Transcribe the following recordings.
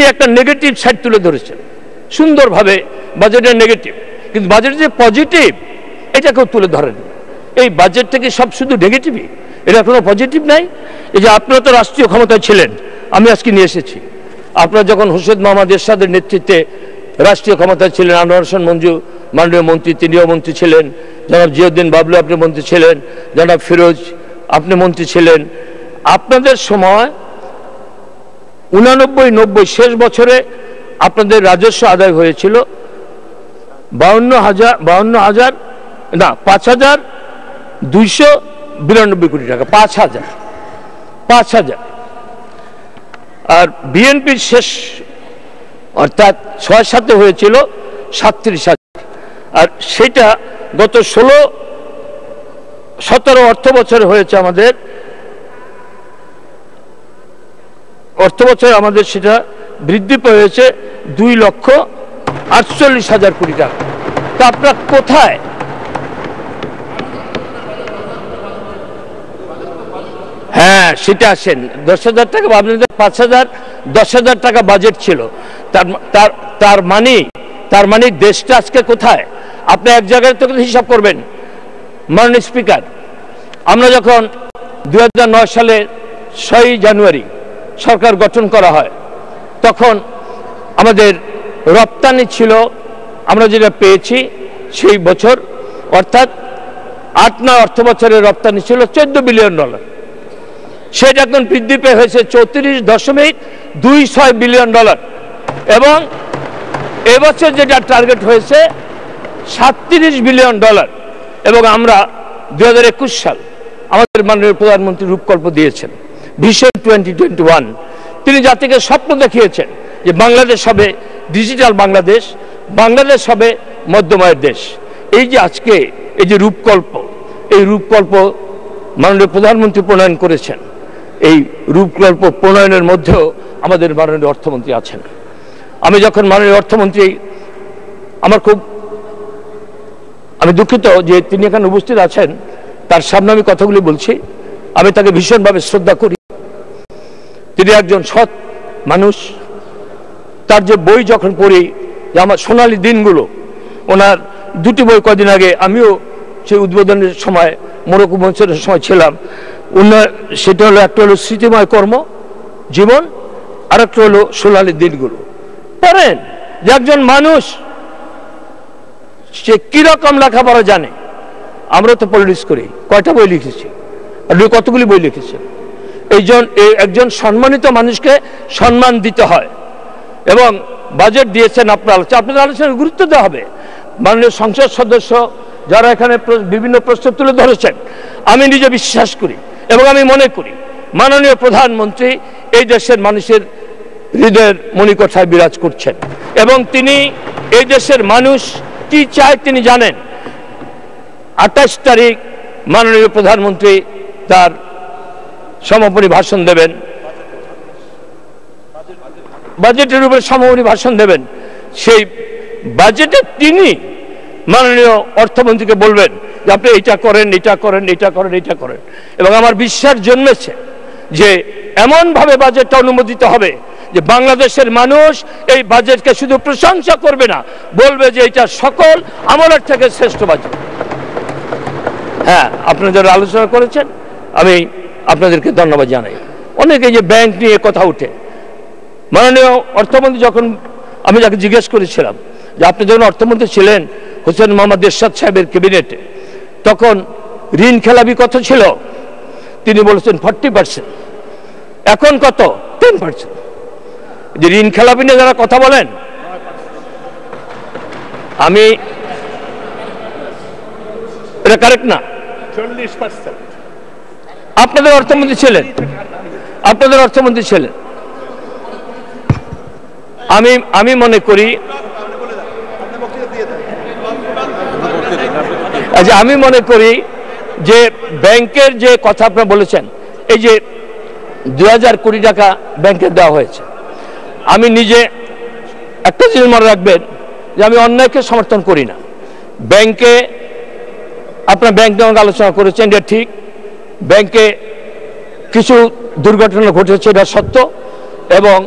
তিনি একটা negative side তুলে ধরেছেন। সুন্দরভাবে বাজেটের নেগেটিভ কিন্তু বাজেটের যে পজিটিভ এটা কেউ তুলে ধরেন। এই বাজেট থেকে সব শুধু নেগেটিভই এটা কোনো পজিটিভ নাই। এই যে আপনারা তো রাষ্ট্রীয় ক্ষমতায় ছিলেন, আমি আজকে নিয়ে এসেছি। আপনারা যখন হুসেদ মোহাম্মদ এরশাদের নেতৃত্বে রাষ্ট্রীয় ক্ষমতায় ছিলেন, আনোয়ার হোসেন মঞ্জু, মাননীয় মন্ত্রী, তিনিও মন্ত্রী ছিলেন, জনাব জিয়ুদ্দিন বাবলু আপনি মন্ত্রী ছিলেন, জনাব ফিরোজ আপনি মন্ত্রী ছিলেন। আপনাদের সময় উনানব্বই, নব্বই শেষ বছরে আপনাদের রাজস্ব আদায় হয়েছিল বাউন্ন হাজার বাউন্ন হাজার, না, পাঁচ হাজার দুইশো বিরানব্বই কোটি টাকা, পাঁচ হাজার পাঁচ হাজার। আর বিএনপির শেষ অর্থাৎ ছয় সাথে হয়েছিল সাতত্রিশ হাজার। আর সেটা গত ষোলো, সতেরো অর্থ বছরে হয়েছে আমাদের অর্থ বছর আমাদের সেটা বৃদ্ধি পেয়েছে দুই লক্ষ আটচল্লিশ হাজার কোটি টাকা। তা আপনার কোথায়? হ্যাঁ সেটা আসেন। দশ হাজার টাকা বা আপনাদের পাঁচ হাজার, দশ হাজার টাকা বাজেট ছিল। তার তার তার মানে তার মানে দেশটা আজকে কোথায়? আপনি এক জায়গায় তো হিসাব করবেন। মাননীয় স্পিকার আমরা যখন দু হাজার নয় সালে ছয়ই জানুয়ারি সরকার গঠন করা হয়। তখন আমাদের রপ্তানি ছিল, আমরা যেটা পেয়েছি সেই বছর, অর্থাৎ আট নয় অর্থ বছরের রপ্তানি ছিল চোদ্দ বিলিয়ন ডলার। সেটা এখন বৃদ্ধি পেয়ে হয়েছে চৌত্রিশ দশমিক দুই ছয় বিলিয়ন ডলার। এবং এবছর যেটা টার্গেট হয়েছে সাতত্রিশ বিলিয়ন ডলার। এবং আমরা দু হাজার একুশ সাল আমাদের মাননীয় প্রধানমন্ত্রী রূপকল্প দিয়েছেন। ভিশন টোয়েন্টি টোয়েন্টি ওয়ান তিনি জাতিকে স্বপ্ন দেখিয়েছেন যে বাংলাদেশ হবে ডিজিটাল বাংলাদেশ বাংলাদেশ হবে মধ্যময়ের দেশ। এই যে আজকে এই যে রূপকল্প, এই রূপকল্প মাননীয় প্রধানমন্ত্রী প্রণয়ন করেছেন, এই রূপকল্প প্রণয়নের মধ্যেও আমাদের মাননীয় অর্থমন্ত্রী আছেন। আমি যখন মাননীয় অর্থমন্ত্রী, আমার খুব, আমি দুঃখিত যে তিনি এখানে উপস্থিত আছেন, তার সামনে আমি কথাগুলি বলছি, আমি তাকে ভীষণভাবে শ্রদ্ধা করি। তিনি একজন সৎ মানুষ, তার যে বই যখন পড়ি, যে আমার সোনালি দিনগুলো, ওনার দুটি বই কদিন আগে আমিও সেই উদ্বোধনের সময় মোরক মঞ্চের সময় ছিলাম। উনার সেটা হলো, একটা হলো স্মৃতিময় কর্ম, জীবন আর একটা হলো সোনালি দিনগুলো। পড়েন যে একজন মানুষ, সে কীরকম লেখাপড়া জানে? আমরা তো পলিটিক্স করি। কয়টা বই লিখেছি? আপনি কতগুলি বই লিখেছেন? এইজন এই একজন সম্মানিত মানুষকে সম্মান দিতে হয়। এবং বাজেট দিয়েছেন আপনার। আলোচনা আপনাদের আলোচনার গুরুত্ব দেওয়া হবে। মাননীয় সংসদ সদস্য যারা এখানে বিভিন্ন প্রশ্ন তুলে ধরেছেন, আমি নিজে বিশ্বাস করি এবং আমি মনে করি মাননীয় প্রধানমন্ত্রী এই দেশের মানুষের হৃদয়ের মণিকোঠায় বিরাজ করছেন। এবং তিনি এই দেশের মানুষ কি চায় তিনি জানেন। আঠাশ তারিখ মাননীয় প্রধানমন্ত্রী তার সমাপনী ভাষণ দেবেন। বাজেটের উপরে সমাপনী ভাষণ দেবেন। সেই বাজেটে তিনি মাননীয় অর্থমন্ত্রীকে বলবেন যে আপনি এটা করেন এটা করেন এটা করেন এটা করেন। এবং আমার বিশ্বাস জন্মেছে যে এমনভাবে বাজেটটা অনুমোদিত হবে যে বাংলাদেশের মানুষ এই বাজেটকে শুধু প্রশংসা করবে না, বলবে যে এটা সকল আমলের থেকে শ্রেষ্ঠ বাজেট। হ্যাঁ আপনারা যারা আলোচনা করেছেন, আমি আপনাদেরকে ধন্যবাদ জানাই। অনেকে যে ব্যাংক নিয়ে কথা উঠে মাননীয় অর্থমন্ত্রী যখন আমি যাকে জিজ্ঞেস করেছিলাম যে আপনি যখন অর্থমন্ত্রী ছিলেন হোসেন মোহাম্মদ এরশাদ সাহেবের ক্যাবিনেটে, তখন ঋণ খেলাপি কত ছিল। তিনি বলেছেন, ফর্টি পার্সেন্ট। এখন কত? Ten percent. যে ঋণ খেলাপি নিয়ে যারা কথা বলেন, আমি, এটা কারেক্ট না? চল্লিশ পার্সেন্ট। আপনাদের অর্থমন্ত্রী ছিলেন। আপনাদের অর্থমন্ত্রী ছিলেন। আমি আমি মনে করি আচ্ছা আমি মনে করি যে ব্যাংকের যে কথা আপনারা বলেছেন, এই যে দু হাজার কোটি টাকা ব্যাংকে দেওয়া হয়েছে, আমি নিজে একটা জিনিস মনে রাখবেন যে আমি অন্যায়কে সমর্থন করি না। ব্যাংকে আপনার ব্যাংক নিয়ে আলোচনা করেছেন, এটা ঠিক ব্যাংকে কিছু দুর্ঘটনা ঘটেছে, এটা সত্য, এবং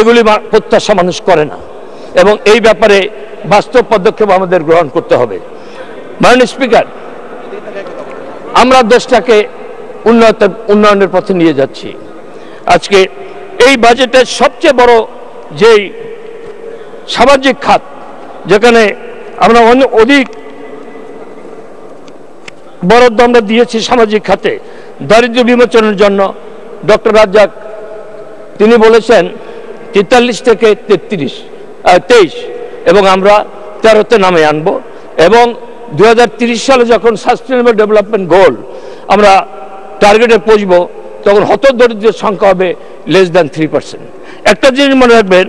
এগুলি প্রত্যাশা মানুষ করে না। এবং এই ব্যাপারে বাস্তব পদক্ষেপ আমাদের গ্রহণ করতে হবে। মাননীয় স্পিকার, আমরা দেশটাকে উন্নত, উন্নয়নের পথে নিয়ে যাচ্ছি। আজকে এই বাজেটের সবচেয়ে বড় যেই সামাজিক খাত, যেখানে আমরা অধিক বরাদ্দ আমরা দিয়েছি সামাজিক খাতে। দারিদ্র্য বিমোচনের জন্য। ডক্টর রাজ্জাক, তিনি বলেছেন তেতাল্লিশ থেকে তেত্রিশ তেইশ, এবং আমরা তেরোতে নামে আনব। এবং দু সালে যখন সাস্টেনেবল ডেভেলপমেন্ট গোল আমরা টার্গেটে পৌঁছব, তখন হত দরিদ্রের সংখ্যা হবে লেস দ্যান থ্রি পার্সেন্ট একটা জিনিস মনে রাখবেন,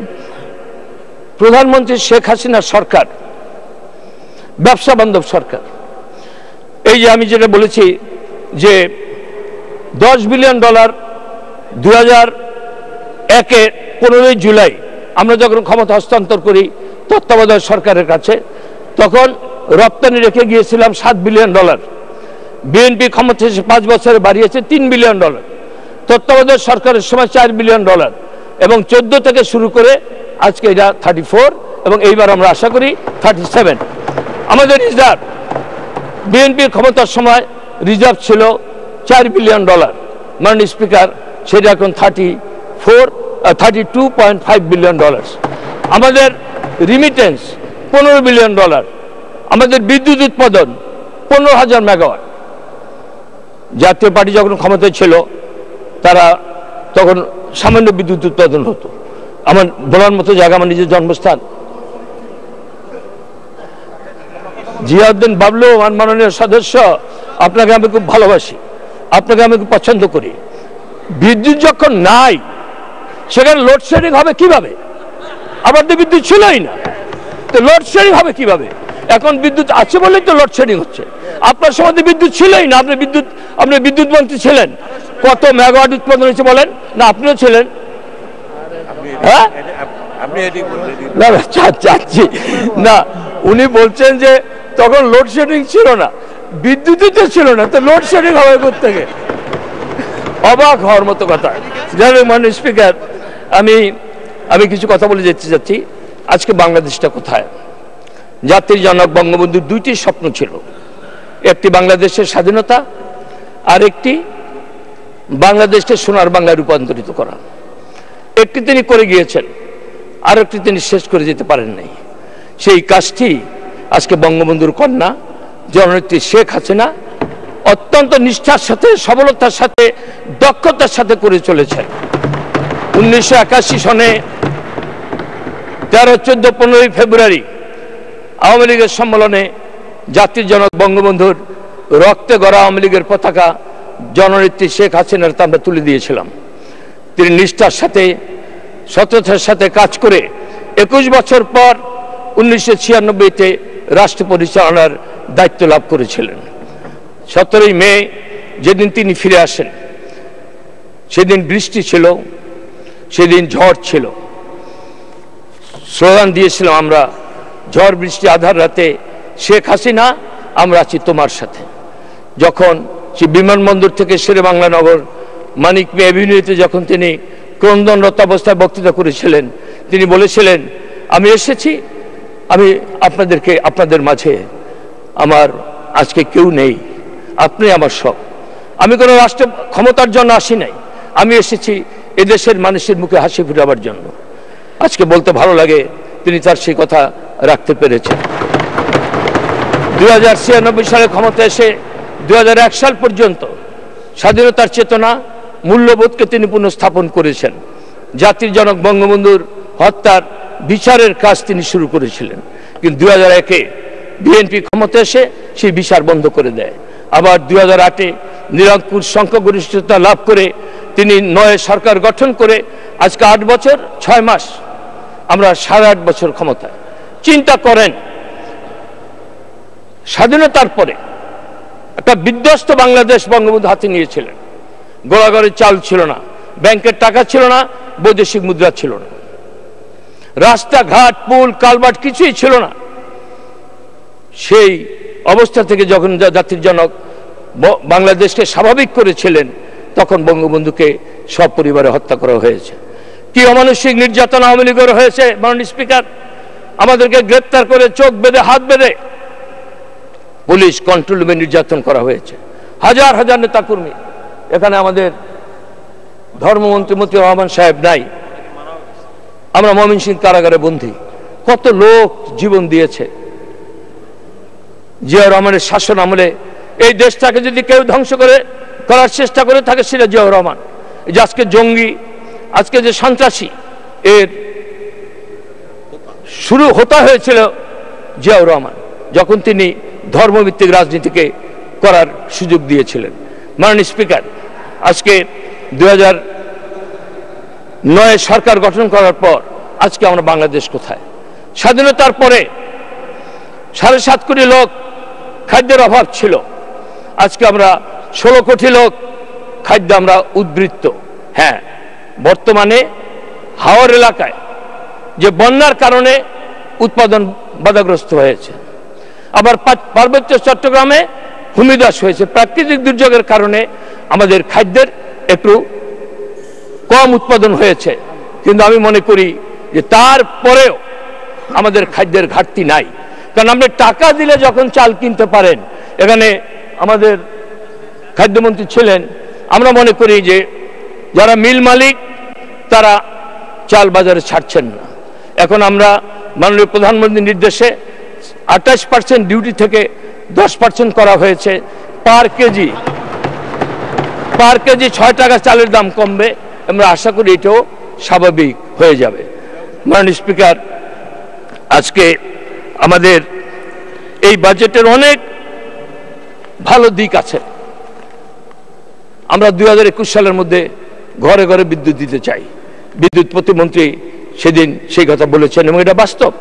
প্রধানমন্ত্রী শেখ হাসিনার সরকার, ব্যবসা বান্ধব সরকার। এই যে আমি যেটা বলেছি যে দশ বিলিয়ন ডলার দু হাজার একের পনেরোই জুলাই আমরা যখন ক্ষমতা হস্তান্তর করি তত্ত্বাবধায়ক সরকারের কাছে, তখন রপ্তানি রেখে গিয়েছিলাম সাত বিলিয়ন ডলার। বিএনপি ক্ষমতা এসে পাঁচ বছরে বাড়িয়েছে তিন বিলিয়ন ডলার। তত্ত্বাবধায়ক সরকারের সময় চার বিলিয়ন ডলার এবং চোদ্দ থেকে শুরু করে আজকে এটা থার্টি ফোর এবং এইবার আমরা আশা করি থার্টি সেভেন আমাদের রিজার্ভ বিএনপির ক্ষমতার সময় রিজার্ভ ছিল চার বিলিয়ন ডলার। মাননীয় স্পিকার, সেটা এখন thirty four thirty two point five billion dollar আমাদের রিমিটেন্স পনেরো বিলিয়ন ডলার। আমাদের বিদ্যুৎ উৎপাদন পনেরো হাজার মেগাওয়াট জাতীয় পার্টি যখন ক্ষমতায় ছিল, তারা তখন সামান্য বিদ্যুৎ উৎপাদন হতো। আমার বলার মতো জায়গা আমার নিজের জন্মস্থান। জিয়াউদ্দিন বাবলু আমার মাননীয় সদস্য আপনাকে আমি খুব ভালোবাসি আপনাকে আমি খুব পছন্দ করি। বিদ্যুৎ যখন নাই সেখানে লোডশেডিং হবে কীভাবে? আবার তো বিদ্যুৎ ছিলই না। তো লোডশেডিং হবে কীভাবে? এখন বিদ্যুৎ আছে বলেই তো লোডশেডিং হচ্ছে। আপনার সময় তো বিদ্যুৎ ছিলই না আপনি বিদ্যুৎ আপনি বিদ্যুৎ মন্ত্রী ছিলেন। কত মেগাওয়াট উৎপাদন হয়েছে বলেন? না আপনিও ছিলেন। হ্যাঁ? না চাচ্ছি না উনি বলছেন যে তখন লোডশেডিং ছিল না। বিদ্যুৎই তো ছিল না, তো লোডশেডিং হবে থেকে? অবাক হওয়ার মতো কথা। যাই হোক স্পিকার আমি আমি কিছু কথা বলে যেতে চাচ্ছি। আজকে বাংলাদেশটা কোথায়? জাতির জনক বঙ্গবন্ধুর দুইটি স্বপ্ন ছিল। একটি বাংলাদেশের স্বাধীনতা আর একটি বাংলাদেশকে সোনার বাংলায় রূপান্তরিত করা। একটি তিনি করে গিয়েছেন আর একটি তিনি শেষ করে যেতে পারেন নাই। সেই কাজটি আজকে বঙ্গবন্ধুর কন্যা, জননেত্রী শেখ হাসিনা, অত্যন্ত নিষ্ঠার সাথে, সবলতার সাথে, দক্ষতার সাথে করে চলেছেন। উনিশশো একাশি সনে তেরো, চোদ্দ, পনেরোই ফেব্রুয়ারি আওয়ামী লীগের সম্মেলনে জাতির জনক বঙ্গবন্ধুর রক্তে গড়া আওয়ামী লীগের পতাকা জননেত্রী শেখ হাসিনার তা আমরা তুলে দিয়েছিলাম। তিনি নিষ্ঠার সাথে, সততার সাথে কাজ করে একুশ বছর পর উনিশশো ছিয়ানব্বইতে রাষ্ট্র পরিচালনার দায়িত্ব লাভ করেছিলেন। সতেরোই মে যেদিন তিনি ফিরে আসেন, সেদিন বৃষ্টি ছিল, সেদিন ঝড় ছিল। স্লোগান দিয়েছিলাম আমরা, ঝড়, বৃষ্টি, আধার রাতে শেখ হাসিনা, আমরা আছি তোমার সাথে। যখন সে বিমানবন্দর থেকে শেরে বাংলা নগর মানিক মে অ্যাভিনিউতে যখন তিনি ক্রন্দনরত অবস্থায় বক্তৃতা করেছিলেন, তিনি বলেছিলেন, আমি এসেছি আমি আপনাদেরকে, আপনাদের মাঝে আমার আজকে কেউ নেই। আপনি আমার সব। আমি কোনো রাষ্ট্র ক্ষমতার জন্য আসি নাই। আমি এসেছি এদেশের মানুষের মুখে হাসি ফুটাবার জন্য। আজকে বলতে ভালো লাগে, তিনি তার সেই কথা রাখতে পেরেছেন। ছিয়ানব্বই সালে ক্ষমতা এসে দু হাজার এক সাল পর্যন্ত স্বাধীনতার চেতনা, মূল্যবোধকে তিনি পুনঃস্থাপন করেছেন। জাতির জনক বঙ্গবন্ধুর হত্যার বিচারের কাজ তিনি শুরু করেছিলেন। কিন্তু দুই হাজার একে বিএনপি ক্ষমতা এসে সেই বিচার বন্ধ করে দেয়। আবার দুই হাজার আটে নিরঙ্কুশ সংখ্যাগরিষ্ঠতা লাভ করে তিনি নয় সরকার গঠন করে আজকে আট বছর, ছয় মাস আমরা সাড়ে আট বছর ক্ষমতায়। চিন্তা করেন, স্বাধীনতার পরে একটা বিধ্বস্ত বাংলাদেশ বঙ্গবন্ধু হাতে নিয়েছিলেন। গোড়াগড়ের চাল ছিল না, ব্যাংকের টাকা ছিল না, বৈদেশিক মুদ্রা ছিল না। রাস্তাঘাট, পুল, কালবাট কিছুই ছিল না। সেই অবস্থা থেকে যখন জাতির জনক বাংলাদেশকে স্বাভাবিক করেছিলেন, তখন বঙ্গবন্ধুকে সপরিবারে হত্যা করা হয়েছে। কি অমানসিক নির্যাতন আওয়ামী লীগের হয়েছে, মাননীয় স্পিকার? আমাদেরকে গ্রেপ্তার করে চোখ বেঁধে, হাত বেঁধে পুলিশ কন্ট্রোল রুমে নির্যাতন করা হয়েছে। হাজার হাজার নেতাকর্মী। এখানে আমাদের ধর্মমন্ত্রী মতিউর রহমান সাহেব নাই। আমরা ময়মনসিং কারাগারে বন্দী। কত লোক জীবন দিয়েছে। জিয়া রহমানের শাসন আমলে এই দেশটাকে যদি কেউ ধ্বংস করে, করার চেষ্টা করে থাকে সেটা জিয়াউর রহমান। যে আজকে জঙ্গি, আজকে যে সন্ত্রাসী, এর শুরু হতা হয়েছিল জিয়াউর রহমান, যখন তিনি ধর্মভিত্তিক রাজনীতিকে করার সুযোগ দিয়েছিলেন। মাননীয় স্পিকার, আজকে দু হাজার নয়, সরকার গঠন করার পর আজকে আমরা বাংলাদেশ কোথায়? স্বাধীনতার পরে সাড়ে সাত কোটি লোক খাদ্যের অভাব ছিল। আজকে আমরা ষোলো কোটি লোক খাদ্য আমরা উদ্বৃত্ত। হ্যাঁ বর্তমানে হাওয়ার এলাকায় যে বন্যার কারণে উৎপাদন বাধাগ্রস্ত হয়েছে। আবার পার্বত্য চট্টগ্রামে ভূমিদাস হয়েছে। প্রাকৃতিক দুর্যোগের কারণে আমাদের খাদ্যের একটু কম উৎপাদন হয়েছে। কিন্তু আমি মনে করি যে তারপরেও আমাদের খাদ্যের ঘাটতি নাই। কারণ আপনি টাকা দিলে যখন চাল কিনতে পারেন, এখানে আমাদের খাদ্যমন্ত্রী ছিলেন। আমরা মনে করি যে যারা মিল মালিক, তারা চাল বাজারে ছাড়ছেন না। এখন আমরা মাননীয় প্রধানমন্ত্রীর নির্দেশে আঠাশ পার্সেন্ট ডিউটি থেকে দশ পার্সেন্ট করা হয়েছে। পার কেজি পার কেজি ছয় টাকা চালের দাম কমবে। আমরা আশা করি এটাও স্বাভাবিক হয়ে যাবে। মাননীয় স্পিকার, আজকে আমাদের এই বাজেটের অনেক ভালো দিক আছে। আমরা দু হাজার একুশ সালের মধ্যে ঘরে ঘরে বিদ্যুৎ দিতে চাই। বিদ্যুৎ প্রতিমন্ত্রী সেদিন সেই কথা বলেছেন এবং এটা বাস্তব।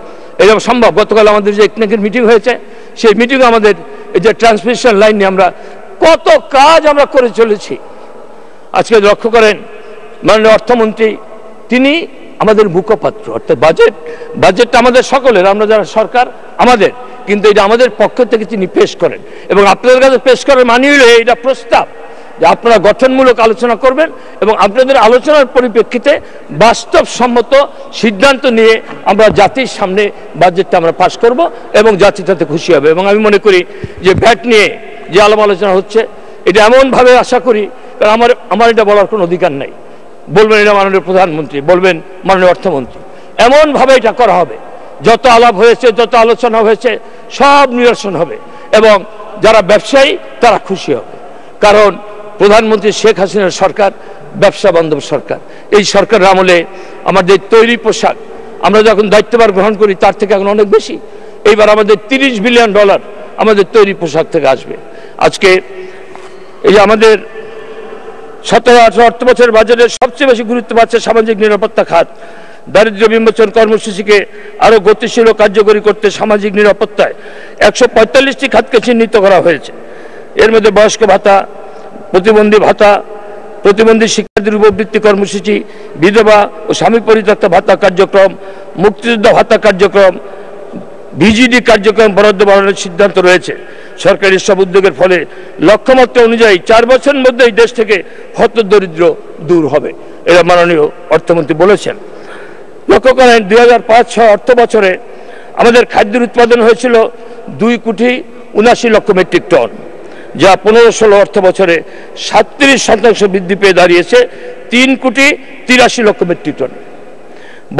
এটা সম্ভব। গতকাল আমাদের যে একনেকের মিটিং হয়েছে, সেই মিটিংয়ে আমাদের এই যে ট্রান্সমিশন লাইন নিয়ে আমরা কত কাজ আমরা করে চলেছি। আজকে লক্ষ্য করেন মাননীয় অর্থমন্ত্রী, তিনি আমাদের মুখপাত্র, অর্থাৎ বাজেট বাজেটটা আমাদের সকলের, আমরা যারা সরকার, আমাদের। কিন্তু এটা আমাদের পক্ষ থেকে তিনি পেশ করেন। এবং আপনাদের কাছে পেশ করার মানে হলো এটা প্রস্তাব, যে আপনারা গঠনমূলক আলোচনা করবেন এবং আপনাদের আলোচনার পরিপ্রেক্ষিতে বাস্তবসম্মত সিদ্ধান্ত নিয়ে আমরা জাতির সামনে বাজেটটা আমরা পাশ করব এবং জাতি তাতে খুশি হবে। এবং আমি মনে করি যে ভ্যাট নিয়ে যে আলাপ আলোচনা হচ্ছে, এটা এমনভাবে আশা করি, কারণ আমার আমার এটা বলার কোনো অধিকার নাই। বলবেন এটা মাননীয় প্রধানমন্ত্রী, বলবেন মাননীয় অর্থমন্ত্রী। এমনভাবে এটা করা হবে, যত আলাপ হয়েছে, যত আলোচনা হয়েছে, সব নিরসন হবে এবং যারা ব্যবসায়ী, তারা খুশি হবে। কারণ প্রধানমন্ত্রী শেখ হাসিনার সরকার, ব্যবসা বান্ধব সরকার। এই সরকারের আমলে আমাদের তৈরি পোশাক, আমরা যখন দায়িত্বভার গ্রহণ করি, তার থেকে এখন অনেক বেশি। এইবার আমাদের তিরিশ বিলিয়ন ডলার আমাদের তৈরি পোশাক থেকে আসবে। আজকে এই আমাদের সতেরো আঠারো অর্থ বছরের বাজেটে সবচেয়ে বেশি গুরুত্ব পাচ্ছে সামাজিক নিরাপত্তা খাত। দারিদ্র্য বিমোচন কর্মসূচিকে আরও গতিশীল ও কার্যকরী করতে সামাজিক নিরাপত্তায় একশো পঁয়তাল্লিশটি খাতকে চিহ্নিত করা হয়েছে। এর মধ্যে বয়স্ক ভাতা, প্রতিবন্ধী ভাতা, প্রতিবন্ধী শিক্ষার্থীর উপবৃত্তি কর্মসূচি, বিধবা ও স্বামী পরিত্যক্ত ভাতা কার্যক্রম, মুক্তিযোদ্ধা ভাতা কার্যক্রম ভিজিডি কার্যক্রম বরাদ্দ বাড়ানোর সিদ্ধান্ত রয়েছে। সরকারি সব উদ্যোগের ফলে লক্ষ্যমাত্রা অনুযায়ী চার বছরের মধ্যে এই দেশ থেকে হত দরিদ্র দূর হবে, এরা মাননীয় অর্থমন্ত্রী বলেছেন। লক্ষ্য করেন, দুই হাজার পাঁচ, ছয়, অর্থ বছরে আমাদের খাদ্যের উৎপাদন হয়েছিল দুই কোটি উনাশি লক্ষ মেট্রিক টন, যা পনেরো ষোলো অর্থ বছরে সাতত্রিশ শতাংশ বৃদ্ধি পেয়ে দাঁড়িয়েছে তিন কোটি তিরাশি লক্ষ মেট্রিক টন।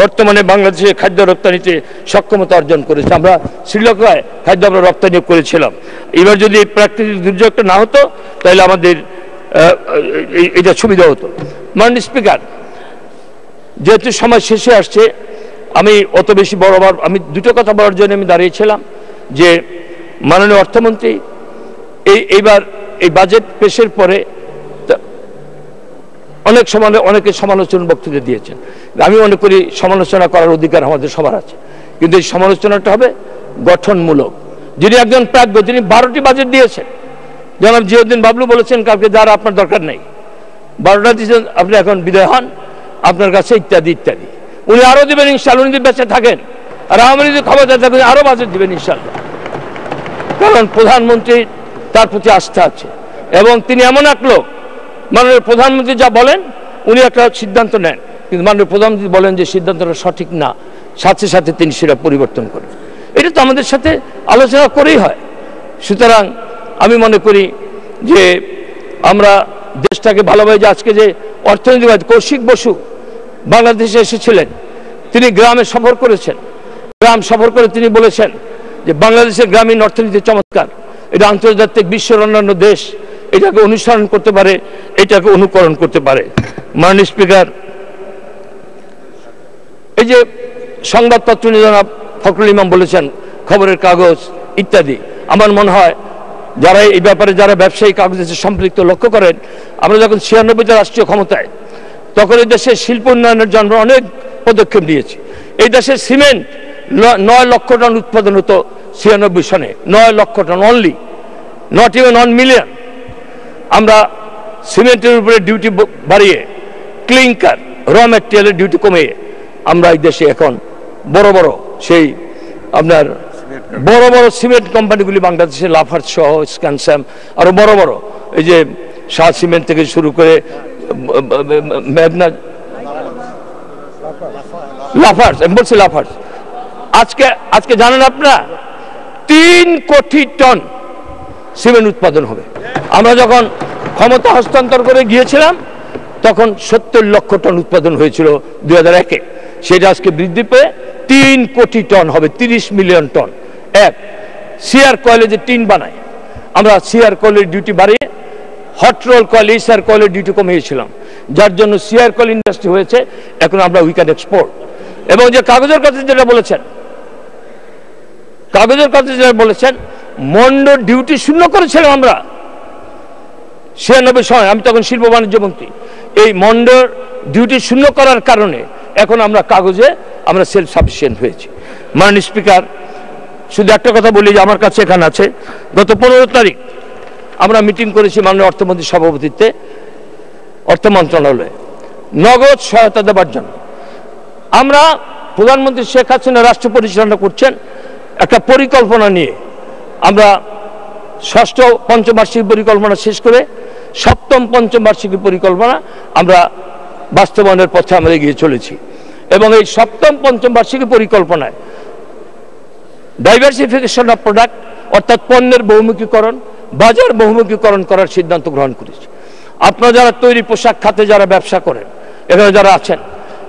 বর্তমানে বাংলাদেশে খাদ্য রপ্তানিতে সক্ষমতা অর্জন করেছে। আমরা শ্রীলঙ্কায় খাদ্য আমরা রপ্তানি করেছিলাম। এবার যদি এই প্রাকৃতিক দুর্যোগটা না হতো, তাহলে আমাদের এটা সুবিধা হতো। মাননীয় স্পিকার, যেহেতু সময় শেষে আসছে, আমি অত বেশি বড়বার আমি দুটো কথা বলার জন্য আমি দাঁড়িয়েছিলাম যে মাননীয় অর্থমন্ত্রী, এই, এইবার এই বাজেট পেশের পরে অনেক সময় অনেকে সমালোচনা বক্তৃতা দিয়েছেন। আমি মনে করি সমালোচনা করার অধিকার আমাদের সবার আছে। কিন্তু এই সমালোচনাটা হবে গঠনমূলক। যিনি একজন প্রাজ্ঞ যিনি বারোটি বাজেট দিয়েছেন। জনাব জিয়াউদ্দিন বাবলু বলেছেন কাউকে যার আপনার দরকার নেই। বারোটা দিয়েছেন, আপনি এখন বিদায় হন। আপনার কাছে ইত্যাদি ইত্যাদি। উনি আরও দিবেন ইনশাল্লাহ উনি যদি বেঁচে থাকেন, আর আওয়ামী লীগ ক্ষমতা থাকেন, আরও বাজেট দিবেন ইনশাল্লাহ কারণ প্রধানমন্ত্রী তার প্রতি আস্থা আছে। এবং তিনি এমন এক লোক মাননীয় প্রধানমন্ত্রী যা বলেন, উনি একটা সিদ্ধান্ত নেন। কিন্তু মাননীয় প্রধানমন্ত্রী বলেন যে সিদ্ধান্তটা সঠিক না, সাথে সাথে তিনি সেটা পরিবর্তন করেন। এটা তো আমাদের সাথে আলোচনা করেই হয়। সুতরাং আমি মনে করি যে আমরা দেশটাকে ভালোভাবে যে আজকে যে অর্থনৈতিক কৌশিক বসু বাংলাদেশে এসেছিলেন, তিনি গ্রামে সফর করেছেন। গ্রাম সফর করে তিনি বলেছেন যে বাংলাদেশের গ্রামীণ অর্থনীতি চমৎকার। এটা আন্তর্জাতিক বিশ্বের অন্যান্য দেশ এটাকে অনুসরণ করতে পারে, এটাকে অনুকরণ করতে পারে। মাননীয় স্পিকার, এই যে সংবাদপত্র নিয়ে জনাব ফখরুল ইমাম বলেছেন, খবরের কাগজ ইত্যাদি, আমার মনে হয় যারা এই ব্যাপারে যারা ব্যবসায়ী কাগজের সম্পৃক্ত লক্ষ্য করেন, আমরা যখন ছিয়ানব্বইতে রাষ্ট্রীয় ক্ষমতায়, তখন এই দেশের শিল্প উন্নয়নের জন্য অনেক পদক্ষেপ নিয়েছি। এই দেশের সিমেন্ট নয় লক্ষ টন উৎপাদন হতো ছিয়ানব্বই সনে, নয় লক্ষ ton only not even one million আমরা সিমেন্টের উপরে ডিউটি বাড়িয়ে ক্লিংকার র ম্যাটেরিয়ালের ডিউটি কমিয়ে, আমরা এই দেশে এখন বড় বড় সেই আপনার বড় বড় সিমেন্ট কোম্পানিগুলি বাংলাদেশে লাফার্জ সহ স্ক্যানস্যাম আরও বড় বড়, এই যে শাহ সিমেন্ট থেকে শুরু করে লাফার্স, আমি বলছি লাফার্স। আজকে আজকে জানেন আপনারা? তিন কোটি টন সিমেন্ট উৎপাদন হবে। আমরা যখন ক্ষমতা হস্তান্তর করে গিয়েছিলাম, তখন সত্তর লক্ষ টন উৎপাদন হয়েছিল দুই হাজার একে। সেটা আজকে বৃদ্ধি পেয়ে তিন কোটি টন হবে, তিরিশ মিলিয়ন টন। এক, সিআর কয়েলে যে টিন বানায়, আমরা সিআর কয়েলের ডিউটি বাড়িয়ে hot roll coil H R কয়েলের ডিউটি কমিয়েছিলাম। যার জন্য সিআর কয়েল ইন্ডাস্ট্রি হয়েছে, এখন আমরা উই ক্যান এক্সপোর্ট। এবং যে কাগজের কাছে যেটা বলেছেন কাগজের কথা যেটা বলেছেন, মন্ড ডিউটি শূন্য করেছিলাম আমরা। ছিয়ানব্বই সময় আমি তখন শিল্প বাণিজ্য মন্ত্রী। এই মন্ডর ডিউটি শূন্য করার কারণে এখন আমরা কাগজে আমরা সেলফ সাফিসিয়েন্ট হয়েছি। মাননীয় স্পিকার, শুধু একটা কথা বলি যে আমার কাছে এখানে আছে, গত পনেরো তারিখ আমরা মিটিং করেছি মাননীয় অর্থমন্ত্রীর সভাপতিত্বে, অর্থ মন্ত্রণালয়ে। নগদ সহায়তা দেওয়ার জন্য। আমরা প্রধানমন্ত্রী শেখ হাসিনা রাষ্ট্র পরিচালনা করছেন একটা পরিকল্পনা নিয়ে আমরা ষষ্ঠ পঞ্চবার্ষিক পরিকল্পনা শেষ করে সপ্তম পঞ্চবার্ষিকী পরিকল্পনা আমরা বাস্তবায়নের পথে আমরা এগিয়ে চলেছি। এবং এই সপ্তম পঞ্চম বার্ষিকী পরিকল্পনায় ডাইভার্সিফিকেশন অফ প্রোডাক্ট অর্থাৎ পণ্যের বহুমুখীকরণ, বাজার বহুমুখীকরণ করার সিদ্ধান্ত গ্রহণ করেছি। আপনারা যারা তৈরি পোশাক খাতে যারা ব্যবসা করেন, এখানে যারা আছেন,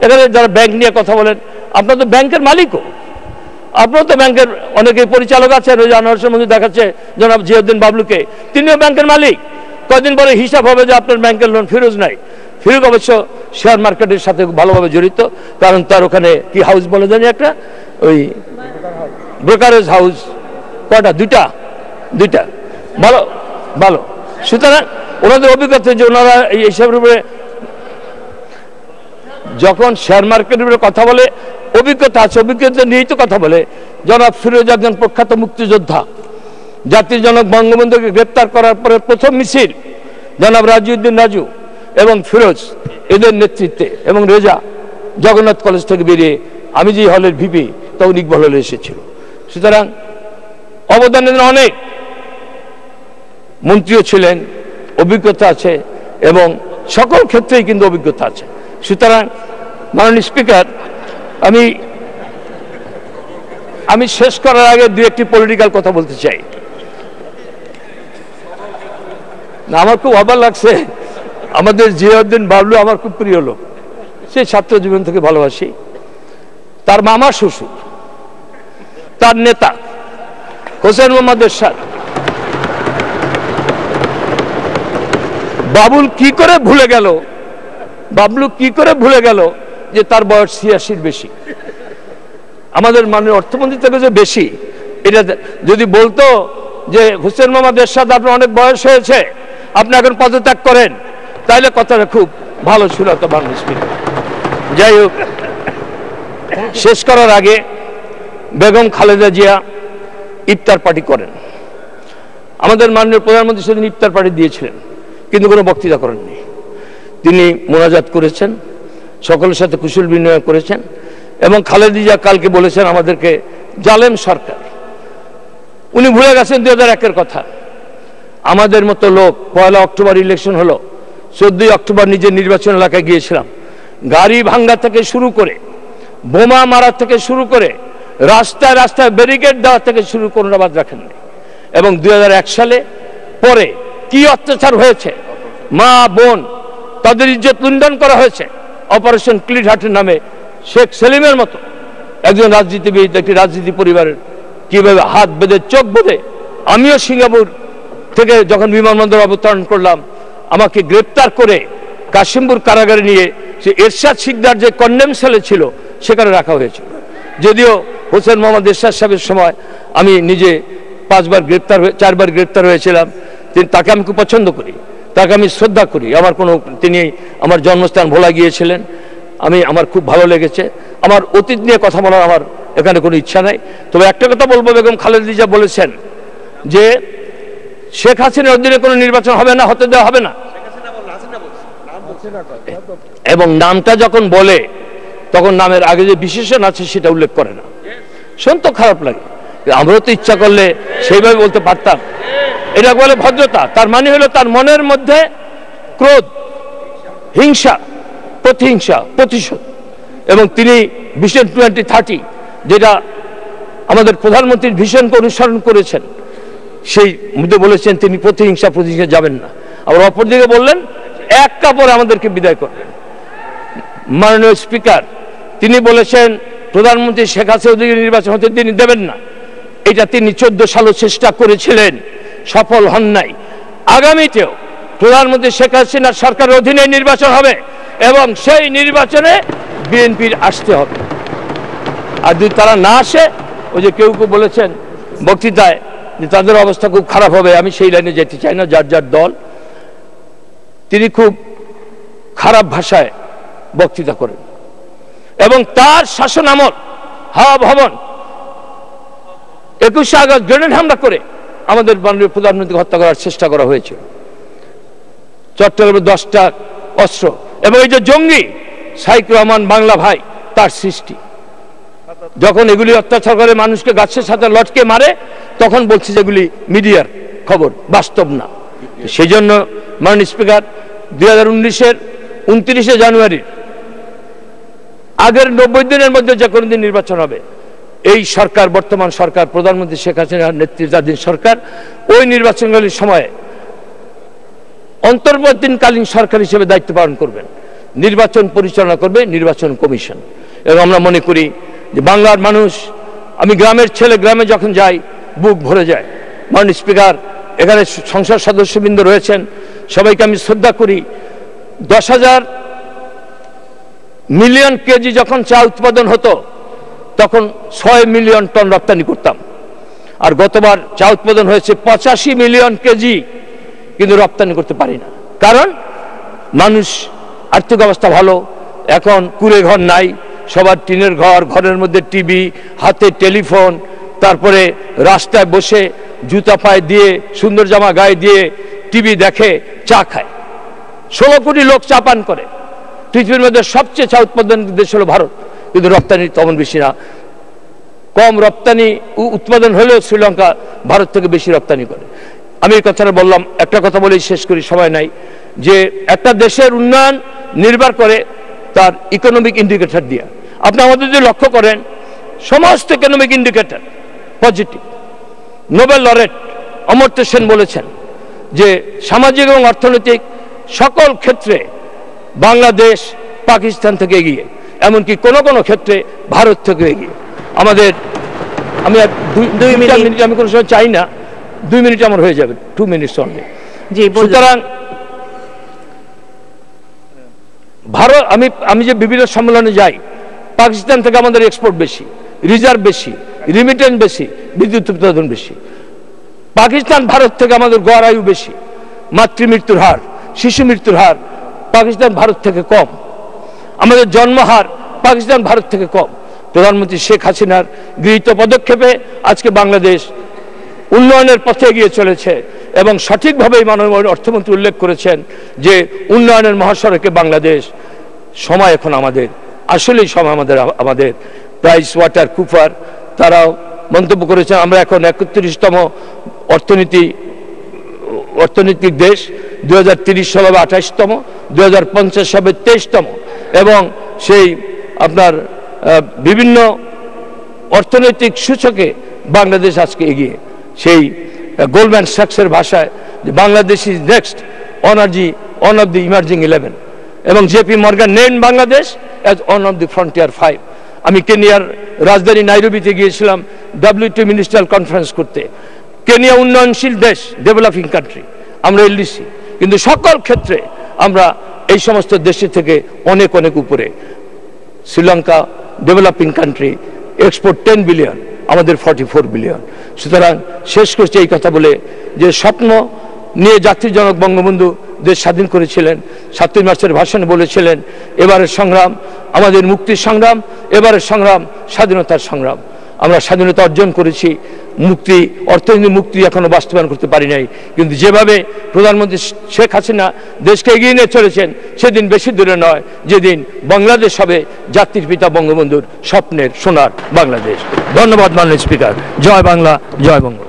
এখানে যারা ব্যাংক নিয়ে কথা বলেন, আপনারা তো ব্যাংকের মালিকও। আপনার তো ব্যাংকের অনেকে পরিচালক আছেন, ওই আনোয়ারের মধ্যে দেখাচ্ছে জনাব জিয়াউদ্দিন বাবলুকে। তিনিও ব্যাংকের মালিক। কদিন পরে হিসাব হবে যে আপনার ব্যাংকের লোন ফিরোজ নাই। ফিরোজ অবশ্য শেয়ার মার্কেটের সাথে ভালোভাবে জড়িত, কারণ তার ওখানে কি হাউস বলে জানি একটা? ওই ব্রোকারেজ হাউস কয়টা? দুইটা। দুইটা। ভালো ভালো। সুতরাং ওনাদের অভিজ্ঞতা যে ওনারা এই হিসাবের উপরে যখন শেয়ার মার্কেটের উপরে কথা বলে, অভিজ্ঞতা আছে, অভিজ্ঞতা নিয়েই তো কথা বলে। জনাব ফিরোজ একজন প্রখ্যাত মুক্তিযোদ্ধা, জাতির জনক বঙ্গবন্ধুকে গ্রেপ্তার করার পরে প্রথম মিছিল জনাব রাজিউদ্দিন রাজু এবং ফিরোজ, এদের নেতৃত্বে এবং রেজা জগন্নাথ কলেজ থেকে বেরিয়ে আমি যে হলের ভিপি, তখন ইকবাল হলে এসেছিল। সুতরাং অবদান অনেক মন্ত্রীও ছিলেন, অভিজ্ঞতা আছে এবং সকল ক্ষেত্রেই কিন্তু অভিজ্ঞতা আছে। সুতরাং, মাননীয় স্পিকার, আমি আমি শেষ করার আগে দু একটি পলিটিক্যাল কথা বলতে চাই। না, আমার খুব অবাক লাগছে। আমাদের জিয়াউদ্দিন বাবলু আমার খুব প্রিয় লোক। সে ছাত্র জীবন থেকে ভালোবাসি। তার মামা শ্বশুর, তার নেতা, হোসেন মোহাম্মদ এরশাদ। বাবুল কি করে ভুলে গেল? বাবলু কি করে ভুলে গেল যে তার বয়স ছিয়াশির বেশি? আমাদের মাননীয় অর্থমন্ত্রী থেকে যে বেশি। এটা যদি বলতো যে হুসেন মোহাম্মদ এরশাদ আপনার অনেক বয়স হয়েছে, আপনি এখন পদত্যাগ করেন তাইলে কথাটা খুব ভালো ছিল তো মানুষ যাই হোক, শেষ করার আগে বেগম খালেদা জিয়া ইফতার পার্টি করেন। আমাদের মাননীয় প্রধানমন্ত্রী সেদিন ইফতার পার্টি দিয়েছিলেন, কিন্তু কোনো বক্তৃতা করেননি। তিনি মোনাজাত করেছেন, সকলের সাথে কুশল বিনিময় করেছেন, এবং খালেদিজা কালকে বলেছেন আমাদেরকে জালেম সরকার। উনি ভুলে গেছেন দুই হাজার একের কথা। আমাদের মতো লোক, পয়লা অক্টোবর ইলেকশন হলো, চোদ্দই অক্টোবর নিজের নির্বাচন এলাকায় গিয়েছিলাম। গাড়ি ভাঙ্গা থেকে শুরু করে, বোমা মারা থেকে শুরু করে, রাস্তায় রাস্তায় ব্যারিকেড দেওয়া থেকে শুরু করে বাদ রাখেননি এবং দু হাজার এক সালে পরে কি অত্যাচার হয়েছে? মা, বোন তাদের ইজ্জত লুণ্ঠন করা হয়েছে। অপারেশন ক্লিট হার্টের নামে শেখ সেলিমের মতো একজন রাজনীতিবিদ, একটি রাজনীতি পরিবারের, কীভাবে হাত বেঁধে, চোখ বেঁধে আমিও সিঙ্গাপুর থেকে যখন বিমানবন্দর অবতরণ করলাম, আমাকে গ্রেপ্তার করে কাশিমপুর কারাগারে নিয়ে সে এরশাদ শিকদার যে কন্ডেম সেলে ছিল, সেখানে রাখা হয়েছিল। যদিও হোসেন মোহাম্মদ এরশাদ সাহেবের সময় আমি নিজে পাঁচবার গ্রেপ্তার চারবার গ্রেপ্তার হয়েছিলাম তাকে আমি খুব পছন্দ করি। তাকে আমি শ্রদ্ধা করি। আমার কোনো, তিনি আমার জন্মস্থান ভোলা গিয়েছিলেন। আমি, আমার খুব ভালো লেগেছে। আমার অতীত নিয়ে কথা বলার আমার এখানে কোনো ইচ্ছা নাই। তবে একটা কথা বলব, বেগম খালেদা বলেছেন যে, শেখ হাসিনার অধীনে কোনো নির্বাচন হবে না, হতে দেওয়া হবে না। এবং নামটা যখন বলে, তখন নামের আগে যে বিশেষণ আছে সেটা উল্লেখ করে না। শুনতে খারাপ লাগে। আমরাও তো ইচ্ছা করলে সেইভাবে বলতে পারতাম। এটা বলে ভদ্রতা, তার মানে হলো তার মনের মধ্যে ক্রোধ, হিংসা, প্রতিহিংসা, প্রতিশোধ। এবং তিনি ভিশন টোয়েন্টি থার্টি, যেটা আমাদের প্রধানমন্ত্রীর ভিশনকে অনুসরণ করেছেন। সেই মধ্যে বলেছেন, তিনি প্রতিহিংসা প্রতিহিংসা যাবেন না। আবার অপরদিকে বললেন, এক কাপড়ে আমাদেরকে বিদায় করবেন। মাননীয় স্পিকার, তিনি বলেছেন, প্রধানমন্ত্রী শেখ হাসিনা নির্বাচন হতে তিনি দেবেন না। এটা তিনি চোদ্দ সালও চেষ্টা করেছিলেন। সফল হন নাই। আগামীতেও প্রধানমন্ত্রী শেখ হাসিনার সরকারের অধীনে নির্বাচন হবে এবং সেই নির্বাচনে বিএনপির আসতে হবে। আর যদি তারা না আসে, ওই যে কেউ কেউ বলেছেন বক্তৃতায় যে তাদের অবস্থা খুব খারাপ হবে, আমি সেই লাইনে যেতে চাই না, যার যার দল। তিনি খুব খারাপ ভাষায় বক্তৃতা করেন। এবং তার শাসন আমল, হাওয়া ভবন, একুশে আগস্ট গ্রেনেড হামলা করে আমাদের মাননীয় প্রধানমন্ত্রীকে হত্যা করার চেষ্টা করা হয়েছে। চট্টগ্রামে দশটা অস্ত্র এবং এই যে জঙ্গি সাইক রহমান বাংলা ভাই, তার সৃষ্টি। যখন এগুলি অত্যাচার করে মানুষকে গাছের সাথে লটকে মারে, তখন বলছে যেগুলি মিডিয়ার খবর, বাস্তব না। সেই জন্য মাননীয় স্পিকার, দুই হাজার উনিশের উনত্রিশে জানুয়ারির আগের নব্বই দিনের মধ্যে যে কোনো দিন নির্বাচন হবে। এই সরকার, বর্তমান সরকার, প্রধানমন্ত্রী শেখ হাসিনার নেতৃত্বাধীন সরকার, ওই নির্বাচনগুলির সময়ে অন্তর্বর্তীকালীন সরকার হিসেবে দায়িত্ব পালন করবেন। নির্বাচন পরিচালনা করবে নির্বাচন কমিশন। এবং আমরা মনে করি যে বাংলার মানুষ, আমি গ্রামের ছেলে, গ্রামে যখন যাই, বুক ভরে যায়। মাননীয় স্পিকার, এখানে সংসদ সদস্যবৃন্দ রয়েছেন, সবাইকে আমি শ্রদ্ধা করি। দশ হাজার মিলিয়ন কেজি যখন চা উৎপাদন হতো তখন ছয় মিলিয়ন টন রপ্তানি করতাম। আর গতবার চা উৎপাদন হয়েছে পঁচাশি মিলিয়ন কেজি, কিন্তু রপ্তানি করতে পারি না। কারণ মানুষ আর্থিক অবস্থা ভালো, এখন কুড়ে ঘর নাই, সবার টিনের ঘর, ঘরের মধ্যে টিভি, হাতে টেলিফোন, তারপরে রাস্তায় বসে জুতা পায়ে দিয়ে, সুন্দর জামা গায়ে দিয়ে টিভি দেখে, চা খায়। ষোলো কোটি লোক চা পান করে। পৃথিবীর মধ্যে সবচেয়ে চা উৎপাদন দেশ হলো ভারত। কিন্তু রপ্তানি তেমন বেশি না। কম রপ্তানি উৎপাদন হলেও শ্রীলঙ্কা ভারত থেকে বেশি রপ্তানি করে। আমি এই কথাটা বললাম, একটা কথা বলেই শেষ করি, সময় নাই। যে একটা দেশের উন্নয়ন নির্ভর করে তার ইকোনমিক ইন্ডিকেটর দিয়ে। আপনি আমাদের যদি লক্ষ্য করেন, সমস্ত economic indicator positive Nobel laureate Amartya Sen বলেছেন যে সামাজিক এবং অর্থনৈতিক সকল ক্ষেত্রে বাংলাদেশ পাকিস্তান থেকে এগিয়ে। এমনকি কোনো কোনো ক্ষেত্রে ভারত থেকে এগিয়ে। আমাদের আমি দুই মিনিট। আমি কোনো সময় চাই না দুই মিনিট আমার হয়ে যাবে টু মিনিটস অনলি সুতরাং ভারত আমি আমি যে বিভিন্ন সম্মেলনে যাই পাকিস্তান থেকে আমাদের এক্সপোর্ট বেশি রিজার্ভ বেশি রিমিটেন্স বেশি বিদ্যুৎ উৎপাদন বেশি। পাকিস্তান ভারত থেকে আমাদের গড় আয়ু বেশি মাতৃ মৃত্যুর হার শিশু মৃত্যুর হার পাকিস্তান ভারত থেকে কম। আমাদের জন্মহার পাকিস্তান, ভারত থেকে কম। প্রধানমন্ত্রী শেখ হাসিনার গৃহীত পদক্ষেপে আজকে বাংলাদেশ উন্নয়নের পথে এগিয়ে চলেছে এবং সঠিকভাবে মাননীয় অর্থমন্ত্রী উল্লেখ করেছেন যে উন্নয়নের মহাসড়কে বাংলাদেশ সময় এখন আমাদের, আসলেই সময় আমাদের আমাদের। প্রাইস ওয়াটার কুপার তারাও মন্তব্য করেছেন, আমরা এখন একত্রিশতম অর্থনীতি, অর্থনৈতিক দেশ দু হাজার তিরিশ সাল হবে আঠাশতম দু হাজার পঞ্চাশ হবে তেইশতম। এবং সেই আপনার বিভিন্ন অর্থনৈতিক সূচকে বাংলাদেশ আজকে এগিয়ে। সেই গোল্ডম্যান স্যাক্সের ভাষায় যে Bangladesh is next, অনার্জি, one of the emerging eleven. এবং জেপি মর্গান, নেন Bangladesh as one of the frontier five. আমি কেনিয়ার রাজধানী নাইরোবিতে গিয়েছিলাম ডাব্লিউটি মিনিস্ট্রিয়াল কনফারেন্স করতে। কেনিয়া উন্নয়নশীল দেশ ডেভেলপিং কান্ট্রি আমরা এলডিসি কিন্তু সকল ক্ষেত্রে আমরা এই সমস্ত দেশের থেকে অনেক অনেক উপরে। Sri Lanka developing country export ten billion আমাদের ফর্টি ফোর বিলিয়ন সুতরাং শেষ করছি এই কথা বলে যে স্বপ্ন নিয়ে জাতির বঙ্গবন্ধু দেশ স্বাধীন করেছিলেন, সাতই মার্চের ভাষণে বলেছিলেন, এবারের সংগ্রাম আমাদের মুক্তির সংগ্রাম, এবারের সংগ্রাম স্বাধীনতার সংগ্রাম। আমরা স্বাধীনতা অর্জন করেছি মুক্তি অর্থনৈতিক মুক্তি এখনও বাস্তবায়ন করতে পারি নাই। কিন্তু যেভাবে প্রধানমন্ত্রী শেখ হাসিনা দেশকে এগিয়ে নিয়ে চলেছেন, সেদিন বেশি দূরে নয়, যেদিন বাংলাদেশ হবে জাতির পিতা বঙ্গবন্ধুর স্বপ্নের সোনার বাংলাদেশ। ধন্যবাদ মাননীয় স্পিকার। জয় বাংলা, জয় বঙ্গ।